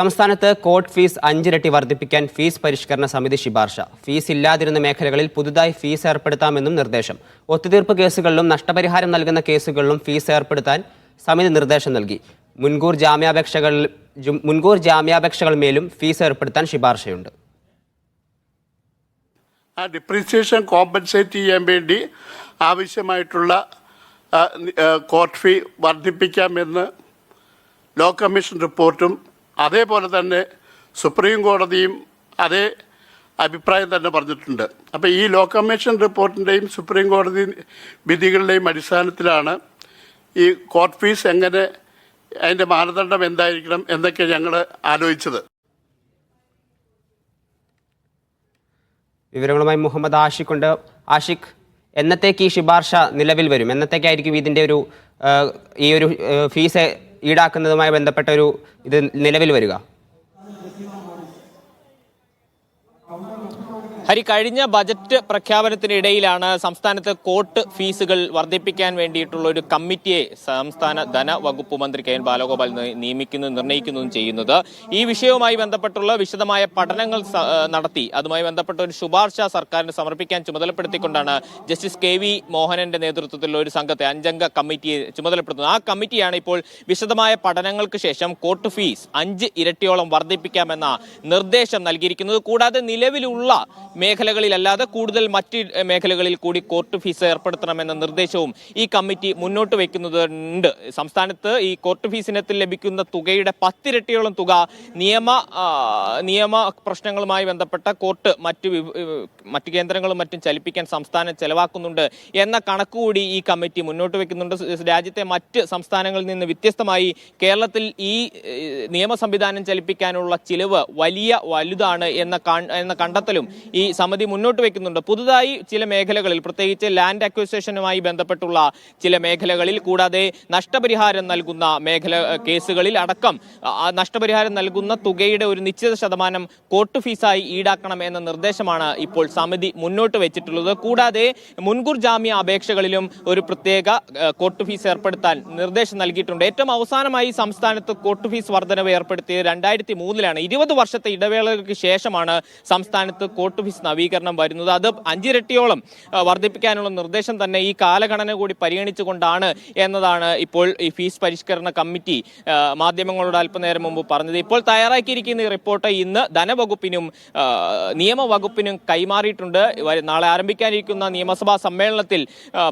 സംസ്ഥാനത്ത് court fees അഞ്ചിരട്ടി വർദ്ധിപ്പിക്കാൻ fees പരിഷ്കരണ സമിതി ശുപാർശ. ഫീസ് ഇല്ലാതിരുന്ന മേഖലകളിൽ പുതുതായി ഫീസ് ഏർപ്പെടുത്താമെന്നും നിർദ്ദേശം. ഒത്തുതീർപ്പ് കേസുകളിലും നഷ്ടപരിഹാരം നൽകുന്ന കേസുകളിലും ഫീസ് ഏർപ്പെടുത്താൻ സമിതി നിർദ്ദേശം നൽകി. മുൻകൂർ ജാമ്യാപേക്ഷകൾ മുൻകൂർ ജാമ്യാപേക്ഷകൾ മേലും ഫീസ് ഏർപ്പെടുത്താൻ ശുപാർശയുണ്ട്. ആ ഡിപ്രീസിയേഷൻ കോമ്പൻസേറ്റ് ചെയ്യാൻ വേണ്ടി ആവശ്യമായിട്ടുള്ള കോർട്ട് ഫീ വർദ്ധിപ്പിക്കാമെന്ന് ലോ കമ്മീഷൻ റിപ്പോർട്ടും അതേപോലെ തന്നെ സുപ്രീം കോടതിയും അതേ അഭിപ്രായം തന്നെ പറഞ്ഞിട്ടുണ്ട്. അപ്പോൾ ഈ ലോ കമ്മീഷൻ റിപ്പോർട്ടിന്റെയും സുപ്രീം കോടതി വിധികളുടെയും അടിസ്ഥാനത്തിലാണ് ഈ കോർട്ട് ഫീസ് എങ്ങനെ അതിന്റെ മാനദണ്ഡം എന്തായിരിക്കണം എന്നൊക്കെ ഞങ്ങൾ ആലോചിച്ചത്. വിവരങ്ങളുമായി മുഹമ്മദ് ആഷിഖ് ഉണ്ട് ആഷിഖ് എന്നത്തേക്ക് ഈ ശുപാർശ നിലവിൽ വരും? എന്നത്തേക്കായിരിക്കും ഇതിന്റെ ഒരു ഈ ഒരു ഫീസ് ഈടാക്കുന്നതുമായി ബന്ധപ്പെട്ട ഒരു ഇത് നിലവിൽ വരിക. ഹരി കഴിഞ്ഞ ബജറ്റ് പ്രഖ്യാപനത്തിനിടയിലാണ് സംസ്ഥാനത്ത് കോർട്ട് ഫീസുകൾ വർദ്ധിപ്പിക്കാൻ വേണ്ടിയിട്ടുള്ള ഒരു കമ്മിറ്റിയെ സംസ്ഥാന ധനവകുപ്പ് മന്ത്രി കെ എൻ ബാലഗോപാൽ നിയമിക്കുന്നു നിർണയിക്കുന്നു നിർണയിക്കുന്നതും ചെയ്യുന്നത്. ഈ വിഷയവുമായി ബന്ധപ്പെട്ടുള്ള വിശദമായ പഠനങ്ങൾ നടത്തി. അതുമായി ബന്ധപ്പെട്ട ഒരു ശുപാർശ സർക്കാരിന് സമർപ്പിക്കാൻ ചുമതലപ്പെടുത്തിക്കൊണ്ടാണ് ജസ്റ്റിസ് കെ വി മോഹനന്റെ നേതൃത്വത്തിലുള്ള ഒരു സംഘത്തെ അഞ്ചംഗ കമ്മിറ്റിയെ ചുമതലപ്പെടുത്തുന്നത്. ആ കമ്മിറ്റിയാണ് ഇപ്പോൾ വിശദമായ പഠനങ്ങൾക്ക് ശേഷം കോർട്ട് ഫീസ് അഞ്ച് ഇരട്ടിയോളം വർദ്ധിപ്പിക്കാമെന്ന നിർദ്ദേശം നൽകിയിരിക്കുന്നത്. കൂടാതെ നിലവിലുള്ള മേഖലകളിലല്ലാതെ കൂടുതൽ മറ്റ് മേഖലകളിൽ കൂടി കോർട്ട് ഫീസ് ഏർപ്പെടുത്തണമെന്ന നിർദ്ദേശവും ഈ കമ്മിറ്റി മുന്നോട്ട് വെക്കുന്നുണ്ട്. സംസ്ഥാനത്ത് ഈ കോർട്ട് ഫീസിനത്തിൽ ലഭിക്കുന്ന തുകയുടെ പത്തിരട്ടിയോളം തുക നിയമ നിയമ പ്രശ്നങ്ങളുമായി ബന്ധപ്പെട്ട കോർട്ട് മറ്റ് മറ്റ് കേന്ദ്രങ്ങളും മറ്റും ചലിപ്പിക്കാൻ സംസ്ഥാനം ചെലവാക്കുന്നുണ്ട് എന്ന കണക്കുകൂടി ഈ കമ്മിറ്റി മുന്നോട്ട് വെക്കുന്നുണ്ട്. രാജ്യത്തെ മറ്റ് സംസ്ഥാനങ്ങളിൽ നിന്ന് വ്യത്യസ്തമായി കേരളത്തിൽ ഈ നിയമ സംവിധാനം ചലിപ്പിക്കാനുള്ള ചിലവ് വലിയ വലുതാണ് എന്ന എന്ന കണ്ടെത്തലും ഈ സമിതി മുന്നോട്ട് വെക്കുന്നുണ്ട്. പുതുതായി ചില മേഖലകളിൽ പ്രത്യേകിച്ച് ലാൻഡ് അക്വിസേഷനുമായി ബന്ധപ്പെട്ടുള്ള ചില മേഖലകളിൽ കൂടാതെ നഷ്ടപരിഹാരം നൽകുന്ന മേഖല കേസുകളിൽ അടക്കം നഷ്ടപരിഹാരം നൽകുന്ന തുകയുടെ ഒരു നിശ്ചിത ശതമാനം കോർട്ട് ഫീസായി ഈടാക്കണം എന്ന നിർദ്ദേശമാണ് ഇപ്പോൾ സമിതി മുന്നോട്ട് വെച്ചിട്ടുള്ളത്. കൂടാതെ മുൻകൂർ ജാമ്യ അപേക്ഷകളിലും ഒരു പ്രത്യേക കോർട്ട് ഫീസ് ഏർപ്പെടുത്താൻ നിർദ്ദേശം നൽകിയിട്ടുണ്ട്. ഏറ്റവും അവസാനമായി സംസ്ഥാനത്ത് കോർട്ട് ഫീസ് വർധനവ് ഏർപ്പെടുത്തിയത് രണ്ടായിരത്തി മൂന്നിലാണ്. ഇരുപത് വർഷത്തെ ഇടവേളകൾക്ക് ശേഷമാണ് സംസ്ഥാനത്ത് കോർട്ട് ഫീസ് നവീകരണം വരുന്നത്. അത് അഞ്ചിരട്ടിയോളം വർദ്ധിപ്പിക്കാനുള്ള നിർദ്ദേശം തന്നെ ഈ കാലഘടന കൂടി പരിഗണിച്ചുകൊണ്ടാണ് എന്നതാണ് ഇപ്പോൾ ഈ ഫീസ് പരിഷ്കരണ കമ്മിറ്റി മാധ്യമങ്ങളോട് അല്പനേരം മുമ്പ് പറഞ്ഞത്. ഇപ്പോൾ തയ്യാറാക്കിയിരിക്കുന്ന ഈ റിപ്പോർട്ട് ഇന്ന് ധനവകുപ്പിനും നിയമവകുപ്പിനും കൈമാറിയിട്ടുണ്ട്. നാളെ ആരംഭിക്കാനിരിക്കുന്ന നിയമസഭാ സമ്മേളനത്തിൽ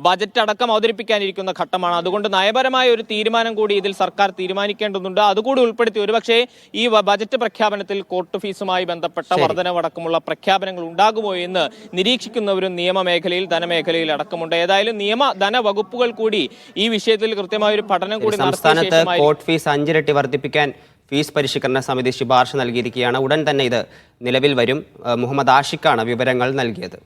ബജറ്റ് അടക്കം അവതരിപ്പിക്കാനിരിക്കുന്ന ഘട്ടമാണ്. അതുകൊണ്ട് നയപരമായ ഒരു തീരുമാനം കൂടി ഇതിൽ സർക്കാർ തീരുമാനിക്കേണ്ടതുണ്ട്. അതുകൂടി ഉൾപ്പെടുത്തി ഒരുപക്ഷെ ഈ ബജറ്റ് പ്രഖ്യാപനത്തിൽ കോർട്ട് ഫീസുമായി ബന്ധപ്പെട്ട വർധനവടക്കമുള്ള പ്രഖ്യാപനങ്ങൾ ഉണ്ടാകുമോ എന്ന് നിരീക്ഷിക്കുന്നവരും നിയമമേഖലയിൽ ധനമേഖലയിൽ അടക്കമുണ്ട്. ഏതായാലും നിയമ ധനവകുപ്പുകൾ കൂടി ഈ വിഷയത്തിൽ കൃത്യമായ ഒരു പഠനം കൂടി സംസ്ഥാനത്ത് കോർട്ട് ഫീസ് അഞ്ചിരട്ടി വർദ്ധിപ്പിക്കാൻ ഫീസ് പരിഷ്കരണ സമിതി ശുപാർശ നൽകിയിരിക്കുകയാണ്. ഉടൻ തന്നെ ഇത് നിലവിൽ വരും. മുഹമ്മദ് ആഷിഖാണ് വിവരങ്ങൾ നൽകിയത്.